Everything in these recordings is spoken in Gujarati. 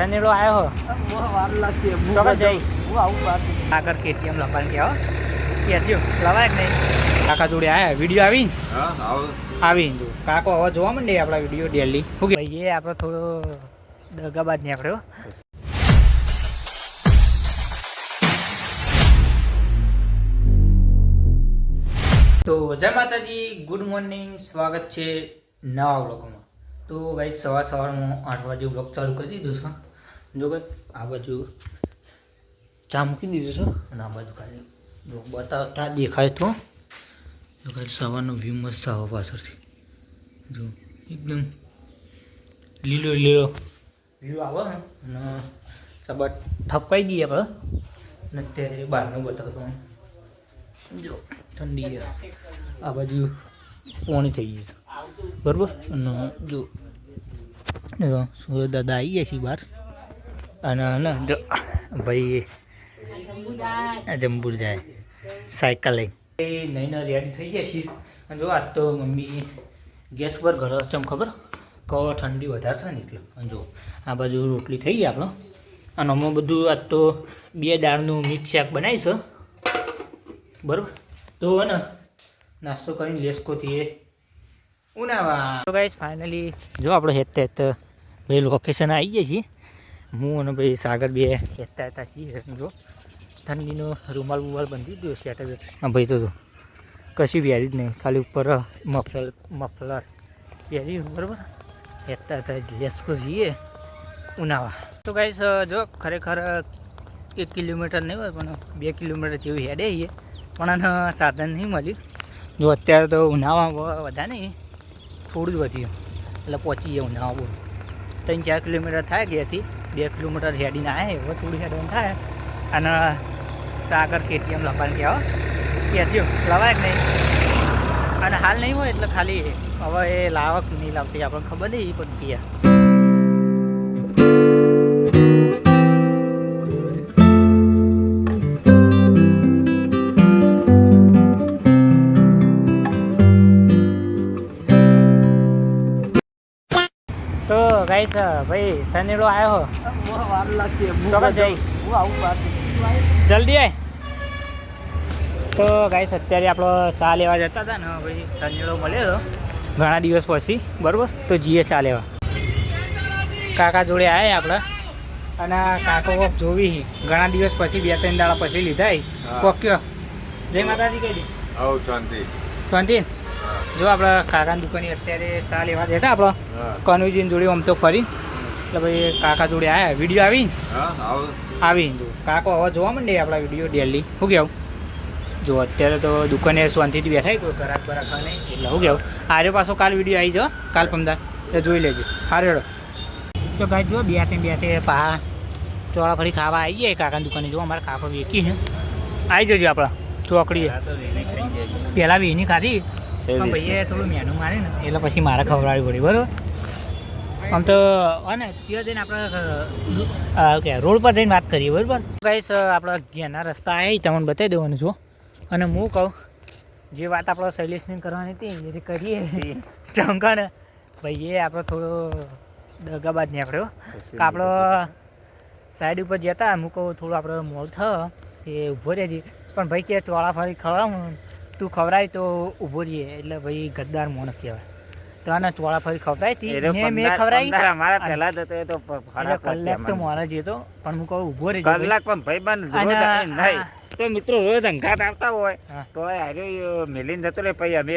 સનેડો આવ્યો વાર લાગશે ચોક્કસ જઈ. હું આવું બાર આગળ કેટીએમ લખવાનું કહેવા કેજો લવાય કે નહીં? કાકા જોડે આવ્યા વીડિયો આવી આવો. આવી જો. કાકો હવે જોવા માંડે આપણા વીડિયો ડેલી. શું કે? ભાઈ એ આપણો થોડો દગાબાદ નીકળ્યો. તો જય માતાજી ગુડ મોર્નિંગ. સ્વાગત છે નવા વ્લોગમાં. તો ભાઈ સવાર સવારમાં આઠ વાગે વ્લોગ ચાલુ કરી દીધું છે. જો કે આ બાજુ ચા મૂકી દીધું છે અને આ બાજુ ખાલી જો બતાવતા દેખાય તો. જો ખાલી સવારનો વ્યૂ મસ્ત આવો પાછળથી. જો એકદમ લીલો લીલો વ્યૂ આવે અને સબટ થપાઈ દઈએ આપણે. અને અત્યારે બહારનું બતાવતો જો ઠંડી. આ બાજુ પોણી થઈ ગઈ છે. બરાબર? અને જો સુરત દાદા આવી ગયા છે બહાર. અને ને જો ભાઈ જંબુર જાય સાયકલ લઈ એ નહીં રેડી થઈ ગયા છીએ. અને જો આજ તો મમ્મી ગેસ પર ઘર ચમ ખબર? કહો ઠંડી વધારે થાય ને એટલે. અને જો આ બાજુ રોટલી થઈ ગઈ આપણો. અને અમે બધું આજ તો બે દાળનું મિક્સ શાક બનાવીશ બરાબર? તો ને નાસ્તો કરીને લેસકોથી એ ઉનાવા. તો ગાઈસ ફાઇનલી જો આપણે હેત હેત ભાઈ લોકેશન આવી ગયા છીએ. હું અને ભાઈ સાગર બે હેતતા હતા છીએ, જો. ઠંડીનો રૂમાલ બુમાલ બંધી દો સેટ ભાઈ તો કશું પહેરી જ નહીં. ખાલી ઉપર મફલર મફલર પહેર્યું બરાબર. હેતતા હતા લેસકો જઈએ ઉનાવા તો ગાઈસ જો ખરેખર એક કિલોમીટર નહીં હોય, પણ બે કિલોમીટર જેવું હેડે છીએ પણ આને સાધન નહીં મળ્યું. જો અત્યારે તો ઉનાળામાં વધા નહીં. થોડું જ વધ્યું. એટલે પહોંચી જાય ઉનાળા બોલું. ત્રણ ચાર કિલોમીટર થાય ઘેરથી. બે કિલોમીટર હેડીને આવે એવો થોડું હેડવાનું થાય. અને સાગર કેટીએમ લખવાનું કહેવા કહેજો લવાય કે નહીં? અને હાલ નહીં હોય એટલે ખાલી હવે એ લાવક નહીં લાવતી, આપણને ખબર નહીં, પણ કે ગાઈસ ભાઈ સનેડો આવ્યો હું. વાર લાગશે. હું જઈ. હું આવું બાર જલ્દી આય. તો ગાઈસ અત્યારે આપણો ચા લેવા જતા હતા ને ભાઈ સનેડો મળ્યો હતો. ઘણા દિવસ પછી બરાબર? તો જઈએ ચા લેવા. કાકા જોડે આવ્યા આપણે. અને કાકો કોક જોવી ઘણા દિવસ પછી બે ત્રણ દાડા પછી લીધા. કોક કયો? જય માતાજી કહી દે. આવો શાંતિ. શાંતિ? જો આપણે કાકાની દુકાને અત્યારે ચા લેવા જતા આપણો. કનુજીની જોડે આમ તો ફરી. એટલે ભાઈ કાકા જોડે આવ્યા વીડિયો આવી? આવી. કાકો હવે જોવા માંડે આપણા વીડિયો ડેલી શું કહેવું જો અત્યારે તો દુકાને શાંતિથી બેઠા કોઈ ખરાબ બરાક નહીં. એટલે શું કહેવું હારે પાછો કાલ વીડિયો આવી જાઓ કાલ પમદાર એટલે જોઈ લેજો. હારે હેડો. તો ભાઈ જો બેઠે બેઠે પા ચોળા ફરી ખાવા આવી જાય કાકાની દુકાને. જો અમારે કાકો વેકી છે. આવી જજો આપણા ચોકડીએ. પહેલાં બી એની ખાધી. પણ ભાઈએ થોડું મેનુ મારે ને એટલે પછી મારે ખવડાવવી પડી બરાબર? આમ તો અને ત્યાં જઈને આપણે રોડ પર જઈને વાત કરીએ બરાબર? ગાઈસ આપણા ઘેરના રસ્તા આવી તમને બતાવી દેવાનું છું. અને હું કહું જે વાત આપણે શૈલેષની કરવાની હતી એ કરીએ ચમકણ ભાઈ એ આપણો થોડો દગાબાદ નીકળ્યો. કે આપણો સાઈડ ઉપર જતા હું કહું થોડું આપણે મોડું થયો એ ઊભો રહેજે. પણ ભાઈ કે ચોળા ફરી ખવડાવું તું ખવડાય તો ઊભો રહીએ. એટલે ભાઈ ગદ્દાર માણસ કહેવાય. તો આને ચોળા ફરી ખવડાય હતી. મેં ખવડાવી મારા પહેલા જતો એ તો કલાક તો મારા જેતો પણ હું કહું ઊભો રહી કલાક પણ ભાઈબંધ અને રોજ નહીં. તો મિત્રો રોજ અંગાત આવતા હોય. તો હારે મેલીને જતો રે ભાઈ. અમે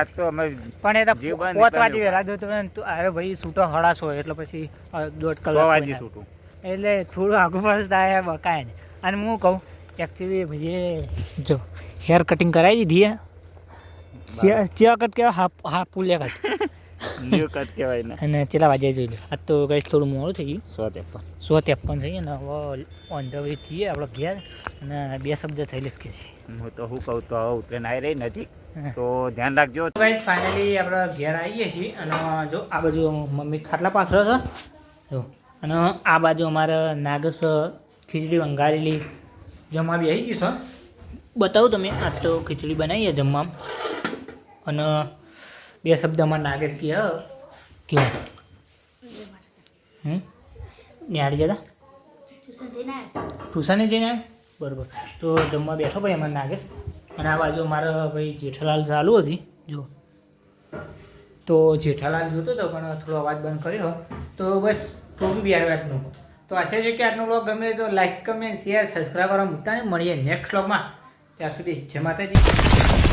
આજ તો અમે પણ એ તો બંધ પોત. વાટી વહેલા જતો રહે અરે ભાઈ છૂટો હળાશ હોય. એટલે પછી દોઢ કલાક વાગે છૂટું એટલે થોડું આગળ પાછળ થાય બકાય અને હું કહું એકચ્યુઅલી ભાઈએ જો હેર કટિંગ કરાવી દીધી હે. ચિયા કટ કહેવાય? હાફ હાફ પુલ્યા કટ ન્યુ કટ કહેવાય ને અને ચેલા વાજ્યા જોઈ લે આજ તો કઈ થોડું મોડું થઈ ગયું. સો ત્રેપન. સો ત્રેપન થઈ ને હવે ઓન ધ વે થઈએ આપણો ઘેર. અને બે શબ્દ થઈ લઈશ કે હું તો શું કહું તો હવે ઉતરીને આવી રહી નથી. તો ધ્યાન રાખજો. ગાઈસ ફાઇનલી આપણે ઘેર આવીએ છીએ. અને જો આ બાજુ મમ્મી ખાટલા પાથરો છે. જો. અને આ બાજુ અમારે નાગસ ખીચડી વંગારેલી જમાવી બી આવી ગયું છે. બતાવું તમે આજ તો ખીચડી બનાવીએ જમવામાં અને બે શબ્દમાં નાગેશ કહે કે હમ? નિહાળી જતા? ટ્યુશન જઈને બરાબર. તો જમવા બેઠો ભાઈ એમાં નાગે અને આ બાજુ મારા ભાઈ જેઠાલાલ ચાલુ હતી. જો તો જેઠાલાલ જોતો હતો, પણ થોડો અવાજ બંધ કર્યો. તો બસ, થોડું બી વાતનું તો આશા છે કે આજનો બ્લોગ ગમે તો લાઈક કમેન્ટ શેર સબસ્ક્રાઈબ કરવા મૂકતા ને મળીએ નેક્સ્ટ બ્લોગમાં ત્યાં સુધી જય માતાજી.